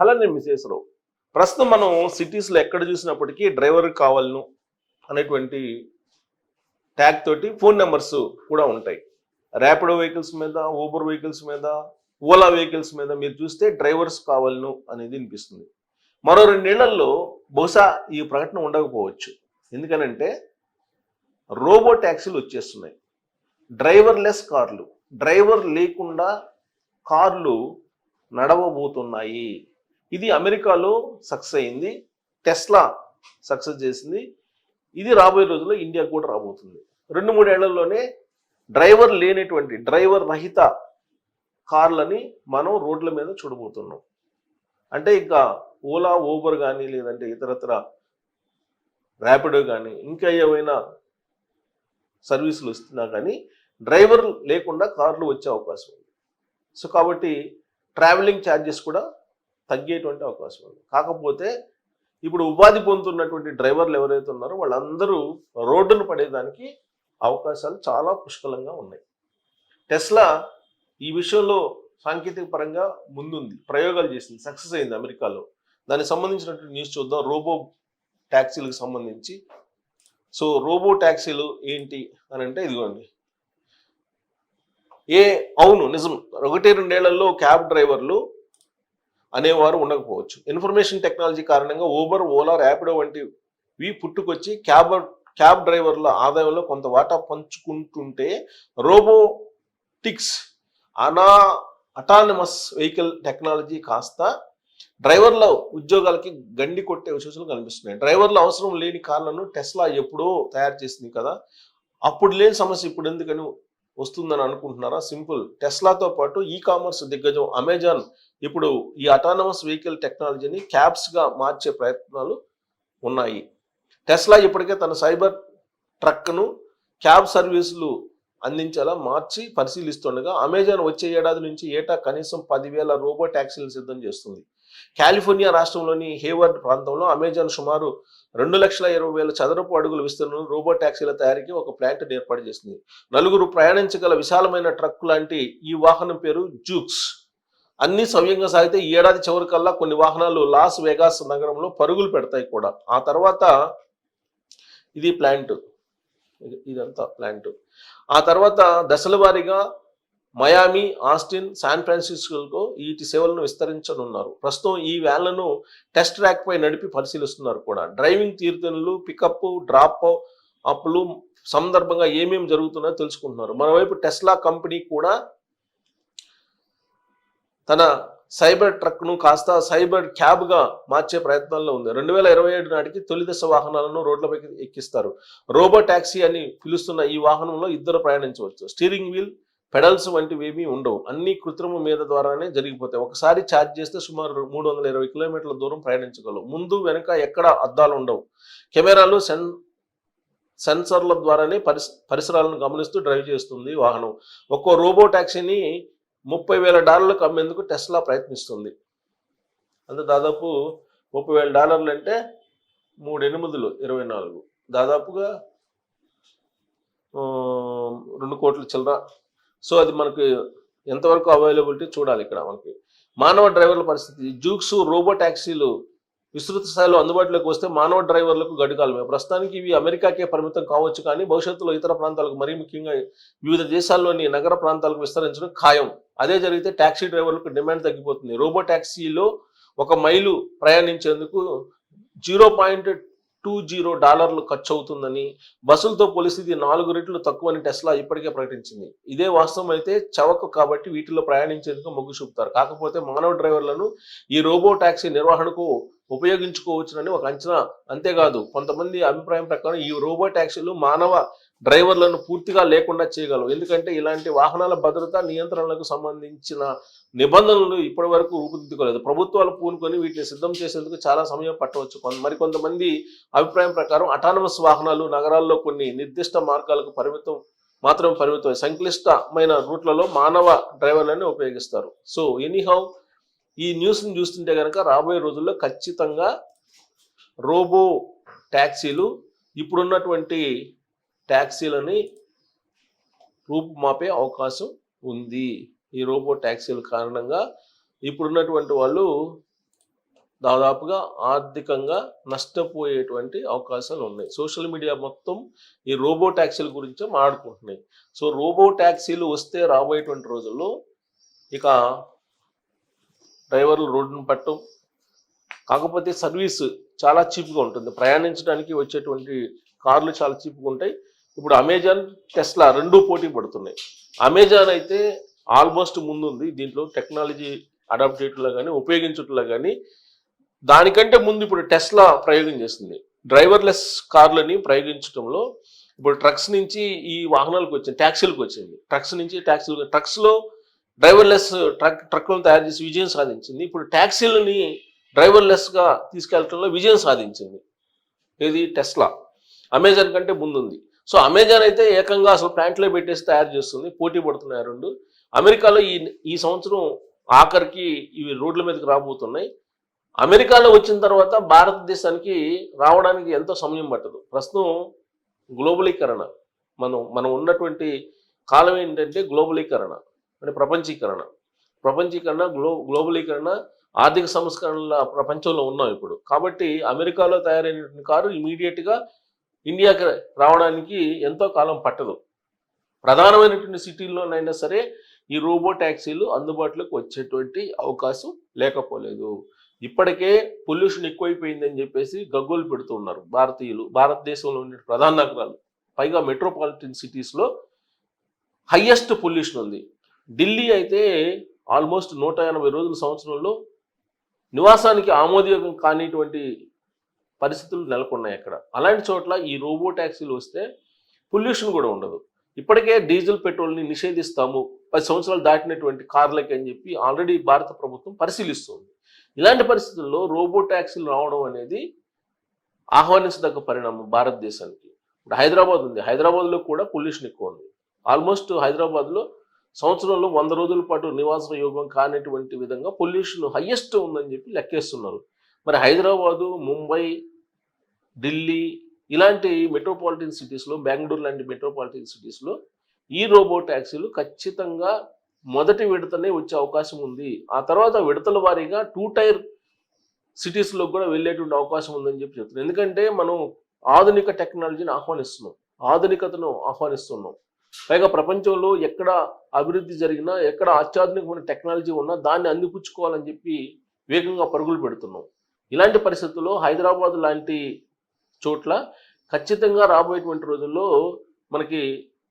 అలానే మిస్సెస్ రావు ప్రస్తుతం మనం సిటీస్లో ఎక్కడ చూసినప్పటికీ డ్రైవర్ కావాలను అనేటువంటి ట్యాగ్ తోటి ఫోన్ నెంబర్స్ కూడా ఉంటాయి. ర్యాపిడో వెహికల్స్ మీద ఊబర్ వెహికల్స్ మీద ఓలా వెహికల్స్ మీద మీరు చూస్తే డ్రైవర్స్ కావాలను అనేది వినిపిస్తుంది. మరో రెండేళ్ళలో బహుశా ఈ ప్రకటన ఉండకపోవచ్చు. ఎందుకనంటే రోబో ట్యాక్సీలు వచ్చేస్తున్నాయి. డ్రైవర్లెస్ కార్లు డ్రైవర్ లేకుండా కార్లు నడవబోతున్నాయి. ఇది అమెరికాలో సక్సెస్ అయింది టెస్లా సక్సెస్ చేసింది. ఇది రాబోయే రోజుల్లో ఇండియాకు కూడా రాబోతుంది. రెండు మూడేళ్ళలోనే డ్రైవర్ లేనటువంటి డ్రైవర్ రహిత కార్లని మనం రోడ్ల మీద చూడబోతున్నాం. అంటే ఇంకా ఓలా ఊబర్ కానీ లేదంటే ఇతరత్ర ర్యాపిడో కానీ ఇంకా ఏవైనా సర్వీసులు వస్తున్నా కానీ డ్రైవర్ లేకుండా కార్లు వచ్చే అవకాశం ఉంది. సో కాబట్టి ట్రావెలింగ్ ఛార్జెస్ కూడా తగ్గేటువంటి అవకాశం ఉంది. కాకపోతే ఇప్పుడు ఉపాధి పొందుతున్నటువంటి డ్రైవర్లు ఎవరైతే ఉన్నారో వాళ్ళందరూ రోడ్డును పడేదానికి అవకాశాలు చాలా పుష్కలంగా ఉన్నాయి. టెస్లా ఈ విషయంలో సాంకేతిక పరంగా ముందుంది ప్రయోగాలు చేసింది సక్సెస్ అయింది అమెరికాలో. దానికి సంబంధించినటువంటి న్యూస్ చూద్దాం. రోబో ట్యాక్సీలకు సంబంధించి. సో రోబో ట్యాక్సీలు ఏంటి అని అంటే ఇదిగోండి. ఏ అవును నిజం. ఒకటి రెండేళ్ళలో క్యాబ్ డ్రైవర్లు అనేవారు ఉండకపోవచ్చు. ఇన్ఫర్మేషన్ టెక్నాలజీ కారణంగా ఊబర్ ఓలా ర్యాపిడో వంటివి పుట్టుకొచ్చి క్యాబ్ క్యాబ్ డ్రైవర్ల ఆదాయంలో కొంత వాటా పంచుకుంటుంటే రోబోటిక్స్ అనా అటానమస్ వెహికల్ టెక్నాలజీ కాస్త డ్రైవర్ల ఉద్యోగాలకి గండి కొట్టే సూచనలు కనిపిస్తున్నాయి. డ్రైవర్ల అవసరం లేని కార్లను టెస్లా ఎప్పుడో తయారు చేసింది కదా అప్పుడు లేని సమస్య ఇప్పుడు ఎందుకని వస్తుందని అనుకుంటున్నారా? సింపుల్. టెస్లాతో పాటు ఈ కామర్స్ దిగ్గజం అమెజాన్ ఇప్పుడు ఈ అటానమస్ వెహికల్ టెక్నాలజీని క్యాబ్స్గా మార్చే ప్రయత్నాలు ఉన్నాయి. టెస్లా ఇప్పటికే తన సైబర్ ట్రక్ను క్యాబ్ సర్వీసులు అందించేలా మార్చి పరిశీలిస్తుండగా అమెజాన్ వచ్చే ఏడాది నుంచి ఏటా కనీసం పదివేల రోబో ట్యాక్సీలు సిద్ధం చేస్తుంది. కాలిఫోర్నియా రాష్ట్రంలోని హేవర్డ్ ప్రాంతంలో అమెజాన్ సుమారు రెండు లక్షల ఇరవై వేల చదరపు అడుగుల విస్తీర్ణంలో రోబో ట్యాక్సీల తయారీకి ఒక ప్లాంట్ ఏర్పాటు చేసింది. నలుగురు ప్రయాణించగల విశాలమైన ట్రక్ లాంటి ఈ వాహనం పేరు జూక్స్. అన్ని సవ్యంగా సాగితే ఈ ఏడాది చివరికల్లా కొన్ని వాహనాలు లాస్ వేగాస్ నగరంలో పరుగులు పెడతాయి కూడా. ఆ తర్వాత ఇది ప్లాంట్. ఇదంతా ప్లాంట్. ఆ తర్వాత దశల వారీగా మయామి ఆస్టిన్ శాన్ ఫ్రాన్సిస్కోలకు వీటి సేవలను విస్తరించనున్నారు. ప్రస్తుతం ఈ వ్యాన్లను టెస్ట్ ట్రాక్ పై నడిపి పరిశీలిస్తున్నారు కూడా. డ్రైవింగ్ తీరుతెన్నులు పికప్ డ్రాప్ అప్లు సందర్భంగా ఏమేమి జరుగుతుందో తెలుసుకుంటున్నారు. మరోవైపు టెస్లా కంపెనీ కూడా తన సైబర్ ట్రక్ను కాస్త సైబర్ క్యాబ్గా మార్చే ప్రయత్నాల్లో ఉంది. రెండు వేల ఇరవై ఏడు నాటికి తొలి దశ వాహనాలను రోడ్లపైకి ఎక్కిస్తారు. రోబో ట్యాక్సీ అని పిలుస్తున్న ఈ వాహనంలో ఇద్దరు ప్రయాణించవచ్చు. స్టీరింగ్ వీల్ పెడల్స్ వంటివి ఏమీ ఉండవు. అన్ని కృత్రిమ మీద ద్వారానే జరిగిపోతాయి. ఒకసారి ఛార్జ్ చేస్తే సుమారు మూడు వందల ఇరవై కిలోమీటర్ల దూరం ప్రయాణించగలవు. ముందు వెనుక ఎక్కడ అద్దాలు ఉండవు. కెమెరాలు సెన్ సెన్సర్ల ద్వారానే పరిస పరిసరాలను గమనిస్తూ డ్రైవ్ చేస్తుంది వాహనం. ఒక్కో రోబో ట్యాక్సీని ముప్పై వేల డాలర్లకు అమ్మేందుకు టెస్లా ప్రయత్నిస్తుంది. అంటే దాదాపు ముప్పై వేల డాలర్లు అంటే మూడు ఎనిమిదిలు ఇరవై నాలుగు. దాదాపుగా రెండు కోట్ల చిల్లర సో అది మనకి ఎంతవరకు అవైలబిలిటీ చూడాలి ఇక్కడ మనకి. మానవ డ్రైవర్ల పరిస్థితి. జూక్స్ రోబో ట్యాక్సీలు విస్తృత స్థాయిలో అందుబాటులోకి వస్తే మానవ డ్రైవర్లకు గడికాలమే. ప్రస్తుతానికి ఇవి అమెరికాకే పరిమితం కావచ్చు కానీ భవిష్యత్తులో ఇతర ప్రాంతాలకు మరీ ముఖ్యంగా వివిధ దేశాల్లోని నగర ప్రాంతాలకు విస్తరించడం ఖాయం. అదే జరిగితే ట్యాక్సీ డ్రైవర్లకు డిమాండ్ తగ్గిపోతుంది. రోబో ట్యాక్సీలో ఒక మైలు ప్రయాణించేందుకు జీరో పాయింట్ టూ జీరో డాలర్లు ఖర్చు అవుతుందని బస్సులతో పోలిస్తే ఇది నాలుగు రెట్లు తక్కువని టెస్లా ఇప్పటికే ప్రకటించింది. ఇదే వాస్తవం అయితే చవక కాబట్టి వీటిలో ప్రయాణించేందుకు మొగ్గు చూపుతారు. కాకపోతే మానవ డ్రైవర్లను ఈ రోబో ట్యాక్సీ నిర్వహణకు ఉపయోగించుకోవచ్చునని ఒక అంచనా. అంతేకాదు కొంతమంది అభిప్రాయం ప్రకారం ఈ రోబో ట్యాక్సీలు మానవ డ్రైవర్లను పూర్తిగా లేకుండా చేయగలవు. ఎందుకంటే ఇలాంటి వాహనాల భద్రత నియంత్రణలకు సంబంధించిన నిబంధనలు ఇప్పటి వరకు రూపుదిద్దుకోలేదు. ప్రభుత్వాలు పూనుకొని వీటిని సిద్ధం చేసేందుకు చాలా సమయం పట్టవచ్చు. మరి మరికొంతమంది అభిప్రాయం ప్రకారం అటానమస్ వాహనాలు నగరాల్లో కొన్ని నిర్దిష్ట మార్గాలకు పరిమితం మాత్రం పరిమితం సంక్లిష్టమైన రూట్లలో మానవ డ్రైవర్లను ఉపయోగిస్తారు. సో ఎనీహౌ ఈ న్యూస్ని చూస్తుంటే కనుక రాబోయే రోజుల్లో ఖచ్చితంగా రోబో ట్యాక్సీలు ఇప్పుడున్నటువంటి ట్యాక్సీలని రూపుమాపే అవకాశం ఉంది. ఈ రోబో ట్యాక్సీల కారణంగా ఇప్పుడున్నటువంటి వాళ్ళు దాదాపుగా ఆర్థికంగా నష్టపోయేటువంటి అవకాశాలు ఉన్నాయి. సోషల్ మీడియా మొత్తం ఈ రోబో ట్యాక్సీల గురించి మాట్లాడుకుంటున్నాయి. సో రోబో ట్యాక్సీలు వస్తే రాబోయేటువంటి రోజుల్లో ఇక డ్రైవర్లు రోడ్డును పట్టం కాకపోతే సర్వీస్ చాలా చీప్గా ఉంటుంది. ప్రయాణించడానికి వచ్చేటువంటి కార్లు చాలా చీప్గా ఉంటాయి. ఇప్పుడు అమెజాన్ టెస్లా రెండు పోటీ పడుతున్నాయి. అమెజాన్ అయితే ఆల్మోస్ట్ ముందుంది. దీంట్లో టెక్నాలజీ అడాప్ట్ చేయట్లో కానీ ఉపయోగించట్లో కానీ దానికంటే ముందు ఇప్పుడు టెస్లా ప్రయోగం చేస్తుంది. డ్రైవర్లెస్ కార్లని ప్రయోగించడంలో ఇప్పుడు ట్రక్స్ నుంచి ఈ వాహనాలకు వచ్చింది ట్యాక్సీలకు వచ్చింది. ట్రక్స్ నుంచి ట్యాక్సీలు ట్రక్స్లో డ్రైవర్లెస్ ట్రక్ ట్రక్లను తయారు చేసి విజయం సాధించింది. ఇప్పుడు ట్యాక్సీలని డ్రైవర్లెస్గా తీసుకెళ్ళడంలో విజయం సాధించింది. ఇది టెస్లా. అమెజాన్ కంటే ముందుంది. సో అమెజాన్ అయితే ఏకంగా అసలు ప్లాంట్లో పెట్టేసి తయారు చేస్తుంది. పోటీ పడుతున్నాయి రెండు. అమెరికాలో ఈ ఈ సంవత్సరం ఆఖరికి ఇవి రోడ్ల మీదకి రాబోతున్నాయి. అమెరికాలో వచ్చిన తర్వాత భారతదేశానికి రావడానికి ఎంతో సమయం పట్టదు. ప్రస్తుతం గ్లోబలీకరణ. మనం మనం ఉన్నటువంటి కాలం ఏంటంటే గ్లోబలీకరణ. అంటే ప్రపంచీకరణ. ప్రపంచీకరణ గ్లో గ్లోబలీకరణ ఆర్థిక సంస్కరణల ప్రపంచంలో ఉన్నాం ఇప్పుడు. కాబట్టి అమెరికాలో తయారైనటువంటి కారు ఇమీడియట్గా ఇండియాకి రావడానికి ఎంతో కాలం పట్టదు. ప్రధానమైనటువంటి సిటీల్లోనైనా సరే ఈ రోబో ట్యాక్సీలు అందుబాటులోకి వచ్చేటువంటి అవకాశం లేకపోలేదు. ఇప్పటికే పొల్యూషన్ ఎక్కువైపోయిందని చెప్పేసి గగ్గోలు పెడుతూ ఉన్నారు భారతీయులు భారతదేశంలో ఉండే ప్రధాన నగరాలు. పైగా మెట్రోపాలిటన్ సిటీస్లో హయ్యెస్ట్ పొల్యూషన్ ఉంది. ఢిల్లీ అయితే ఆల్మోస్ట్ నూట ఎనభై రోజుల సంవత్సరంలో నివాసానికి ఆమోదయోగం కానిటువంటి పరిస్థితులు నెలకొన్నాయి అక్కడ. అలాంటి చోట్ల ఈ రోబో ట్యాక్సీలు వస్తే పొల్యూషన్ కూడా ఉండదు. ఇప్పటికే డీజిల్ పెట్రోల్ని నిషేధిస్తాము. పది సంవత్సరాలు దాటినటువంటి కార్లకి అని చెప్పి ఆల్రెడీ భారత ప్రభుత్వం పరిశీలిస్తుంది. ఇలాంటి పరిస్థితుల్లో రోబో ట్యాక్సీలు రావడం అనేది ఆహ్వానించదగ్గ పరిణామం భారతదేశానికి. ఇప్పుడు హైదరాబాద్ ఉంది. హైదరాబాద్లో కూడా పొల్యూషన్ ఎక్కువ ఉంది. ఆల్మోస్ట్ హైదరాబాద్లో సంవత్సరంలో వంద రోజుల పాటు నివాస యోగం కానిటువంటి విధంగా పొల్యూషన్ హయ్యెస్ట్ ఉందని చెప్పి లెక్కేస్తున్నారు. మరి హైదరాబాదు ముంబై ఢిల్లీ ఇలాంటి మెట్రోపాలిటన్ సిటీస్లో బెంగళూరు లాంటి మెట్రోపాలిటన్ సిటీస్లో ఈ రోబో ట్యాక్సీలు ఖచ్చితంగా మొదటి విడతనే వచ్చే అవకాశం ఉంది. ఆ తర్వాత విడతల వారీగా టూ టైర్ సిటీస్లో కూడా వెళ్ళేటువంటి అవకాశం ఉందని చెప్పి చెప్తున్నాను ఎందుకంటే మనం ఆధునిక టెక్నాలజీని ఆహ్వానిస్తున్నాం. ఆధునికతను ఆహ్వానిస్తున్నాం. పైగా ప్రపంచంలో ఎక్కడ అభివృద్ధి జరిగినా ఎక్కడ అత్యాధునికమైన టెక్నాలజీ ఉన్నా దాన్ని అందిపుచ్చుకోవాలని చెప్పి వేగంగా పరుగులు పెడుతున్నాం. ఇలాంటి పరిస్థితుల్లో హైదరాబాద్ లాంటి చోట్ల ఖచ్చితంగా రాబోయేటువంటి రోజుల్లో మనకి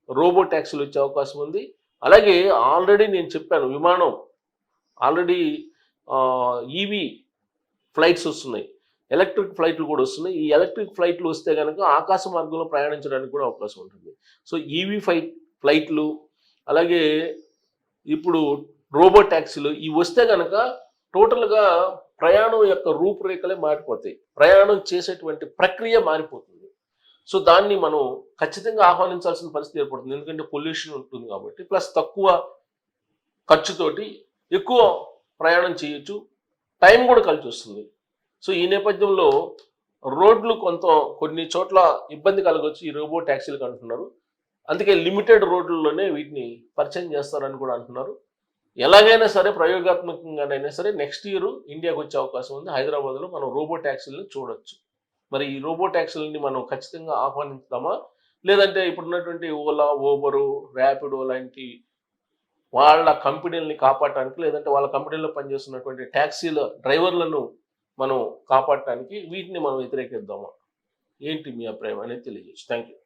రోబో ట్యాక్సీలు వచ్చే అవకాశం ఉంది. అలాగే ఆల్రెడీ నేను చెప్పాను విమానం ఆల్రెడీ ఈవీ ఫ్లైట్స్ వస్తున్నాయి. ఎలక్ట్రిక్ ఫ్లైట్లు కూడా వస్తున్నాయి. ఈ ఎలక్ట్రిక్ ఫ్లైట్లు వస్తే కనుక ఆకాశ మార్గంలో ప్రయాణించడానికి కూడా అవకాశం ఉంటుంది. సో ఈవీ ఫ్లైట్ ఫ్లైట్లు అలాగే ఇప్పుడు రోబో ట్యాక్సీలు ఇవి వస్తే కనుక టోటల్గా ప్రయాణం యొక్క రూపురేఖలే మారిపోతాయి. ప్రయాణం చేసేటువంటి ప్రక్రియ మారిపోతుంది. సో దాన్ని మనం ఖచ్చితంగా ఆహ్వానించాల్సిన పరిస్థితి ఏర్పడుతుంది. ఎందుకంటే పొల్యూషన్ ఉంటుంది కాబట్టి ప్లస్ తక్కువ ఖర్చుతోటి ఎక్కువ ప్రయాణం చేయొచ్చు. టైం కూడా కలిసి వస్తుంది. సో ఈ నేపథ్యంలో రోడ్లు కొంత కొన్ని చోట్ల ఇబ్బంది కలగవచ్చు ఈ రోబో ట్యాక్సీలకు అంటున్నారు. అందుకే లిమిటెడ్ రోడ్లలోనే వీటిని పరిచయం చేస్తారని కూడా అంటున్నారు. ఎలాగైనా సరే ప్రయోగాత్మకంగానైనా సరే నెక్స్ట్ ఇయర్ ఇండియాకి వచ్చే అవకాశం ఉంది. హైదరాబాద్లో మనం రోబో ట్యాక్సీలను చూడొచ్చు. మరి ఈ రోబో ట్యాక్సీలని మనం ఖచ్చితంగా ఆహ్వానిస్తామా? లేదంటే ఇప్పుడున్నటువంటి ఓలా ఓబరు ర్యాపిడో లాంటి వాళ్ళ కంపెనీలని కాపాడటానికి లేదంటే వాళ్ళ కంపెనీలో పనిచేస్తున్నటువంటి ట్యాక్సీల డ్రైవర్లను మనం కాపాడటానికి వీటిని మనం వ్యతిరేకిద్దామా? ఏంటి మీ అభిప్రాయం అనేది తెలియజేసి థ్యాంక్ యూ